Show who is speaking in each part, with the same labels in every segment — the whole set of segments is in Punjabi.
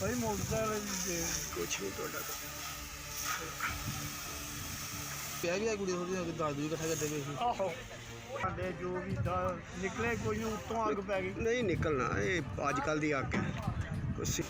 Speaker 1: ਭਾਈ ਮੋਟਰਸਾਈਕਲ ਦੇ
Speaker 2: ਕੁਛ ਨਹੀਂ ਤੁਹਾਡਾ
Speaker 3: ਪਿਆ ਵੀ ਆ ਕੁੜੀ ਥੋੜੀ ਜਿਹੀ ਦੱਸ ਦੂਜੀ ਇਕੱਠਾ ਕਰਦੇ ਪਏ ਸੀ
Speaker 1: ਆਹੋ ਸਾਡੇ ਜੋ ਵੀ ਦਾ ਨਿਕਲੇ ਕੋਈ ਨਹੀਂ ਉੱਤੋਂ ਅੱਗ ਪੈ ਗਈ
Speaker 2: ਨਹੀਂ ਨਿਕਲਣਾ ਇਹ ਅੱਜ ਕੱਲ ਦੀ ਅੱਗ ਹੈ ਕੁਛ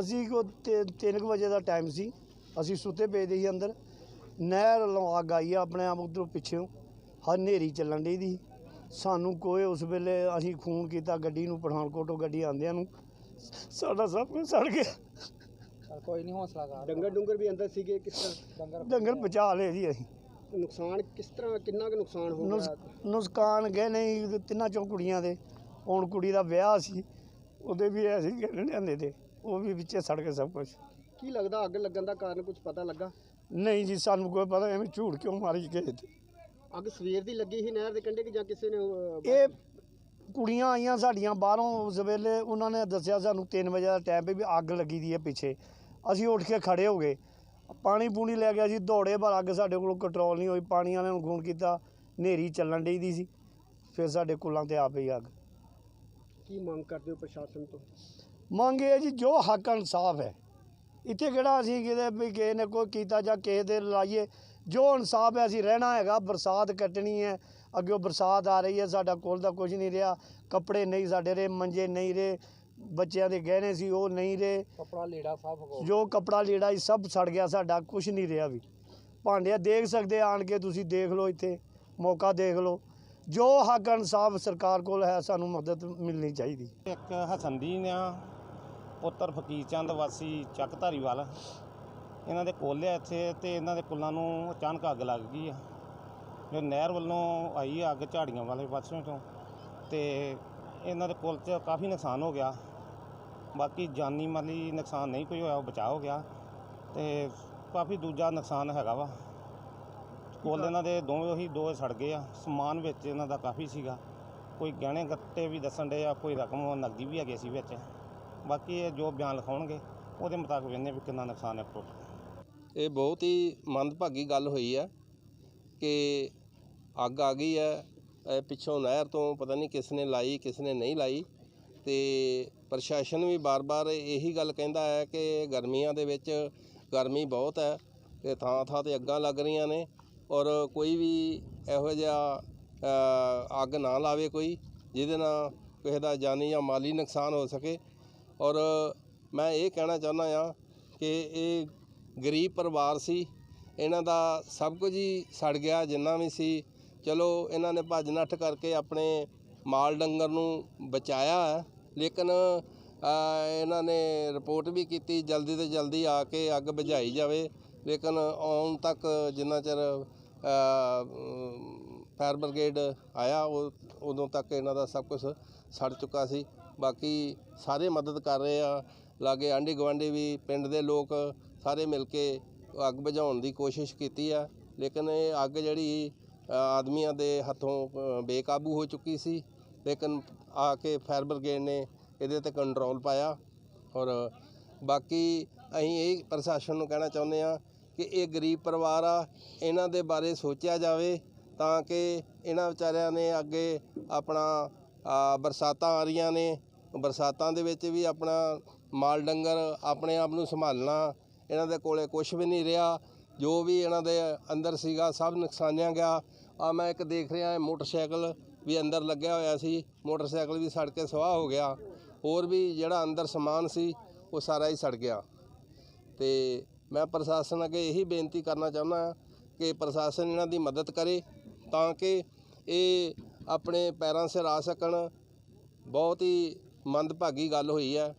Speaker 1: ਅਸੀਂ ਕੋ 3 ਵਜੇ ਦਾ ਟਾਈਮ ਸੀ। ਅਸੀਂ ਸੁੱਤੇ ਪਏ ਦੇ ਸੀ ਅੰਦਰ। ਨਹਿਰ ਆਈ ਆ ਆਪਣੇ ਆਪ ਉਧਰੋਂ ਪਿੱਛੋਂ। ਹਨੇਰੀ ਚੱਲਣ ਡਈ ਦੀ। ਸਾਨੂੰ ਕੋਈ ਉਸ ਵੇਲੇ ਅਸੀਂ ਫੋਨ ਕੀਤਾ ਗੱਡੀ ਨੂੰ ਪਠਾਨਕੋਟੋਂ ਗੱਡੀ ਆਂਦਿਆਂ ਨੂੰ। ਸਾਡਾ ਸਭ ਕੁਝ ਸੜ ਗਿਆ।
Speaker 3: ਕੋਈ ਨਹੀਂ ਹੌਸਲਾ ਕਰ
Speaker 2: ਡੰਗਰ ਡੁੰਗਰ ਵੀ ਅੰਦਰ ਸੀਗੇ ਕਿਸ ਤਰ੍ਹਾਂ?
Speaker 1: ਡੰਗਰ ਬਚਾ ਲਏ ਜੀ ਅਸੀਂ।
Speaker 2: ਨੁਕਸਾਨ ਕਿਸ ਤਰ੍ਹਾਂ ਕਿੰਨਾ ਕੁ ਨੁਕਸਾਨ ਹੋ ਗਿਆ?
Speaker 1: ਨੁਸਕਾਨ ਗਏ ਨਹੀਂ ਤਿੰਨਾਂ ਚੋਂ ਕੁੜੀਆਂ ਦੇ। ਹੁਣ ਕੁੜੀ ਦਾ ਵਿਆਹ ਸੀ ਉਹਦੇ ਵੀ ਐਸੀ ਗਹਿਣੇ ਲਿਆਂਦੇ ਤੇ। ਉਹ ਵੀ ਵਿੱਚੇ ਸੜ ਕੇ ਸਭ ਕੁਝ
Speaker 2: ਕੀ ਲੱਗਦਾ ਅੱਗ ਲੱਗਣ ਦਾ ਕਾਰਨ ਕੁਝ ਪਤਾ ਲੱਗਾ?
Speaker 1: ਨਹੀਂ ਜੀ ਸਾਨੂੰ ਕੋਈ ਪਤਾ ਐਵੇਂ ਝੂਠ ਕਿਉਂ ਮਾਰੀ ਗਏ ਤੇ
Speaker 2: ਅੱਗ ਸਵੇਰ ਦੀ ਲੱਗੀ ਸੀ ਨਹਿਰ ਦੇ ਕੰਢੇ ਕਿ ਜਾਂ ਕਿਸੇ ਨੇ ਅਹ,
Speaker 1: ਇਹ ਕੁੜੀਆਂ ਆਈਆਂ ਸਾਡੀਆਂ ਬਾਹਰੋਂ ਉਸ ਵੇਲੇ ਉਹਨਾਂ ਨੇ ਦੱਸਿਆ ਸਾਨੂੰ 3 ਵਜੇ ਦਾ ਟਾਈਮ ਵੀ ਅੱਗ ਲੱਗੀ ਦੀ ਹੈ ਪਿੱਛੇ। ਅਸੀਂ ਉੱਠ ਕੇ ਖੜੇ ਹੋ ਗਏ। ਪਾਣੀ ਪੂਣੀ ਲੈ ਗਿਆ ਸੀ ਦੌੜੇ ਪਰ ਅੱਗ ਸਾਡੇ ਕੋਲ ਕੰਟਰੋਲ ਨਹੀਂ ਹੋਈ। ਪਾਣੀ ਵਾਲਿਆਂ ਨੂੰ ਫੋਨ ਕੀਤਾ ਹਨੇਰੀ ਚੱਲਣ ਡਈ ਦੀ ਸੀ। ਫਿਰ ਸਾਡੇ ਕੁੱਲਾਂ ਤੇ ਆ ਪਈ ਅੱਗ।
Speaker 2: ਕੀ ਮੰਗ ਕਰਦੇ ਹੋ ਪ੍ਰਸ਼ਾਸਨ ਤੋਂ?
Speaker 1: ਮੰਗ ਇਹ ਜੀ ਜੋ ਹੱਕ ਇਨਸਾਫ ਹੈ। ਇੱਥੇ ਕਿਹੜਾ ਅਸੀਂ ਕਿਤੇ ਵੀ ਕਿਸੇ ਨੇ ਕੋਈ ਕੀਤਾ ਜਾਂ ਕਿਸੇ ਦੇ ਲਾਈਏ ਜੋ ਇਨਸਾਫ ਹੈ ਅਸੀਂ ਰਹਿਣਾ ਹੈਗਾ। ਬਰਸਾਤ ਕੱਟਣੀ ਹੈ ਅੱਗੇ ਬਰਸਾਤ ਆ ਰਹੀ ਹੈ ਸਾਡਾ ਕੋਲ ਦਾ ਕੁਝ ਨਹੀਂ ਰਿਹਾ। ਕੱਪੜੇ ਨਹੀਂ ਸਾਡੇ ਰਹੇ ਮੰਜੇ ਨਹੀਂ ਰਹੇ ਬੱਚਿਆਂ ਦੇ ਗਹਿਣੇ ਸੀ ਉਹ ਨਹੀਂ ਰਹੇ।
Speaker 3: ਕਪੜਾ ਲੀੜਾ ਸਭ ਕੋ
Speaker 1: ਜੋ ਕਪੜਾ ਲੀੜਾ ਸੀ ਸਭ ਸੜ ਗਿਆ ਸਾਡਾ ਕੁਝ ਨਹੀਂ ਰਿਹਾ ਵੀ। ਭਾਂਡਿਆ ਦੇਖ ਸਕਦੇ ਆਣ ਕੇ ਤੁਸੀਂ ਦੇਖ ਲਓ ਇੱਥੇ ਮੌਕਾ ਦੇਖ ਲਓ। ਜੋ ਹੱਕ ਇਨਸਾਫ ਸਰਕਾਰ ਕੋਲ ਹੈ ਸਾਨੂੰ ਮਦਦ ਮਿਲਣੀ ਚਾਹੀਦੀ।
Speaker 4: ਇੱਕ ਹਸਨਦੀਨ ਆ ਪੁੱਤਰ ਫਕੀਰ ਚੰਦ, ਵਾਸੀ ਚੱਕ ਧਾਰੀਵਾਲ। ਇਹਨਾਂ ਦੇ ਕੋਲ ਆ ਇੱਥੇ ਤੇ ਇਹਨਾਂ ਦੇ ਕੁੱਲਾਂ ਨੂੰ ਅਚਾਨਕ ਅੱਗ ਲੱਗ ਗਈ ਆ। ਜੋ ਨਹਿਰ ਵੱਲੋਂ ਆਈ ਆ ਅੱਗ ਝਾੜੀਆਂ ਵਾਲੇ ਪਾਸੇ ਤੋਂ ਤੇ ਇਹਨਾਂ ਦੇ ਕੁੱਲ 'ਚ ਕਾਫੀ ਨੁਕਸਾਨ ਹੋ ਗਿਆ। ਬਾਕੀ ਜਾਨੀ ਮਾਲੀ ਨੁਕਸਾਨ ਨਹੀਂ ਕੋਈ ਹੋਇਆ, ਉਹ ਬਚਾਅ ਹੋ ਗਿਆ ਤੇ ਕਾਫੀ ਦੂਜਾ ਨੁਕਸਾਨ ਹੈਗਾ ਵਾ। ਕੁੱਲ ਇਹਨਾਂ ਦੇ ਦੋਵੇਂ ਹੀ ਦੋ ਸੜ ਗਏ ਆ। ਸਮਾਨ ਵਿੱਚ ਇਹਨਾਂ ਦਾ ਕਾਫੀ ਸੀਗਾ। ਕੋਈ ਗਹਿਣੇ ਗੱਟੇ ਵੀ ਦੱਸਣ ਦੇ ਆ, ਕੋਈ ਰਕਮ ਨਕਦੀ ਵੀ ਹੈਗੇ ਸੀ ਵਿੱਚ। ਬਾਕੀ ਇਹ ਜੋ ਬਿਆਨ ਲਿਖਾਉਣਗੇ, ਉਹਦੇ ਮੁਤਾਬਕ ਵੇਖਦੇ ਵੀ ਕਿੰਨਾ ਨੁਕਸਾਨ ਹੈ ਟੋਟਲ
Speaker 5: ਇਹ ਬਹੁਤ ਹੀ ਮੰਦਭਾਗੀ ਗੱਲ ਹੋਈ ਹੈ ਕਿ ਅੱਗ ਆ ਗਈ ਹੈ ਪਿੱਛੋਂ ਨਹਿਰ ਤੋਂ ਪਤਾ ਨਹੀਂ ਕਿਸ ਨੇ ਲਾਈ, ਕਿਸ ਨੇ ਨਹੀਂ ਲਾਈ ਤੇ ਪ੍ਰਸ਼ਾਸਨ ਵੀ ਬਾਰ-ਬਾਰ ਇਹੀ ਗੱਲ ਕਹਿੰਦਾ ਹੈ ਕਿ ਗਰਮੀਆਂ ਦੇ ਵਿੱਚ ਗਰਮੀ ਬਹੁਤ ਹੈ ਤੇ ਥਾਂ ਥਾਂ ਤੇ ਅੱਗਾਂ ਲੱਗ ਰਹੀਆਂ ਨੇ ਔਰ ਕੋਈ ਵੀ ਇਹੋ ਜਿਹਾ ਅੱਗ ਨਾ ਲਾਵੇ ਕੋਈ, ਜਿਹਦੇ ਨਾਲ ਕਿਸੇ ਦਾ ਜਾਨੀ ਜਾਂ ਮਾਲੀ ਨੁਕਸਾਨ ਹੋ ਸਕੇ। ਔਰ ਮੈਂ ਇਹ ਕਹਿਣਾ ਚਾਹੁੰਦਾ ਹਾਂ ਕਿ ਇਹ ਗਰੀਬ ਪਰਿਵਾਰ ਸੀ, ਇਹਨਾਂ ਦਾ ਸਭ ਕੁਝ ਹੀ ਸੜ ਗਿਆ, ਜਿੰਨਾ ਵੀ ਸੀ। ਚਲੋ, ਇਹਨਾਂ ਨੇ ਭੱਜ ਨੱਠ ਕਰਕੇ ਆਪਣੇ ਮਾਲ ਡੰਗਰ ਨੂੰ ਬਚਾਇਆ ਹੈ, ਲੇਕਿਨ ਇਹਨਾਂ ਨੇ ਰਿਪੋਰਟ ਵੀ ਕੀਤੀ, ਜਲਦੀ ਤੋਂ ਜਲਦੀ ਆ ਕੇ ਅੱਗ ਬੁਝਾਈ ਜਾਵੇ। ਲੇਕਿਨ ਆਉਣ ਤੱਕ ਜਿੰਨਾ ਚਿਰ ਫਾਇਰ ਬ੍ਰਿਗੇਡ ਆਇਆ, ਉਹ ਉਦੋਂ ਤੱਕ ਇਹਨਾਂ ਦਾ ਸਭ ਕੁਝ ਸੜ ਚੁੱਕਾ ਸੀ। ਬਾਕੀ ਸਾਰੇ ਮਦਦ ਕਰ ਰਹੇ ਆ। ਲਾਗੇ ਆਂਢੀ ਗੁਆਂਢੀ ਵੀ, ਪਿੰਡ ਦੇ ਲੋਕ ਸਾਰੇ ਮਿਲ ਕੇ ਅੱਗ ਬੁਝਾਉਣ ਦੀ ਕੋਸ਼ਿਸ਼ ਕੀਤੀ ਆ। ਲੇਕਿਨ ਇਹ ਅੱਗ ਜਿਹੜੀ ਆਦਮੀਆਂ ਦੇ ਹੱਥੋਂ ਬੇਕਾਬੂ ਹੋ ਚੁੱਕੀ ਸੀ। ਲੇਕਿਨ ਆ ਕੇ ਫਾਇਰ ਬ੍ਰਿਗੇਡ ਨੇ ਇਹਦੇ ਤੇ ਕੰਟਰੋਲ ਪਾਇਆ। ਔਰ ਬਾਕੀ ਅਸੀਂ ਇਹ ਪ੍ਰਸ਼ਾਸਨ ਨੂੰ ਕਹਿਣਾ ਚਾਹੁੰਦੇ ਆ ਕਿ ਇਹ ਗਰੀਬ ਪਰਿਵਾਰ ਆ। ਇਹਨਾਂ ਦੇ ਬਾਰੇ ਸੋਚਿਆ ਜਾਵੇ। ਤਾਂ ਕਿ ਇਹਨਾਂ ਵਿਚਾਰਿਆਂ ਨੇ ਅੱਗੇ ਆਪਣਾ ਬਰਸਾਤਾਂ ਆ ਰਹੀਆਂ ਨੇ। ਬਰਸਾਤਾਂ ਦੇ ਵਿੱਚ ਵੀ ਆਪਣਾ ਮਾਲ ਡੰਗਰ ਆਪਣੇ ਆਪ ਨੂੰ ਸੰਭਾਲਣਾ ਇਹਨਾਂ ਦੇ ਕੋਲੇ ਕੁਝ ਵੀ ਨਹੀਂ ਰਿਹਾ। ਜੋ ਵੀ ਇਹਨਾਂ ਦੇ ਅੰਦਰ ਸੀਗਾ ਸਭ ਨੁਕਸਾਨਿਆ ਗਿਆ। ਆ ਮੈਂ ਇੱਕ ਦੇਖ ਰਿਹਾ ਇਹ ਮੋਟਰਸਾਈਕਲ ਵੀ ਅੰਦਰ ਲੱਗਿਆ ਹੋਇਆ ਸੀ। ਮੋਟਰਸਾਈਕਲ ਵੀ ਸੜ ਕੇ ਸਵਾਹ ਹੋ ਗਿਆ। ਹੋਰ ਵੀ ਜਿਹੜਾ ਅੰਦਰ ਸਮਾਨ ਸੀ, ਉਹ ਸਾਰਾ ਹੀ ਸੜ ਗਿਆ। ਤੇ ਮੈਂ ਪ੍ਰਸ਼ਾਸਨ ਅੱਗੇ ਇਹੀ ਬੇਨਤੀ ਕਰਨਾ ਚਾਹੁੰਦਾ ਕਿ ਪ੍ਰਸ਼ਾਸਨ ਇਹਨਾਂ ਦੀ ਮਦਦ ਕਰੇ। ਤਾਂ ਕਿ ਇਹ ਆਪਣੇ ਪੈਰਾਂ ਸਿਰ ਆ ਸਕਣ। ਬਹੁਤ ਹੀ ਮੰਦਭਾਗੀ ਗੱਲ ਹੋਈ ਹੈ।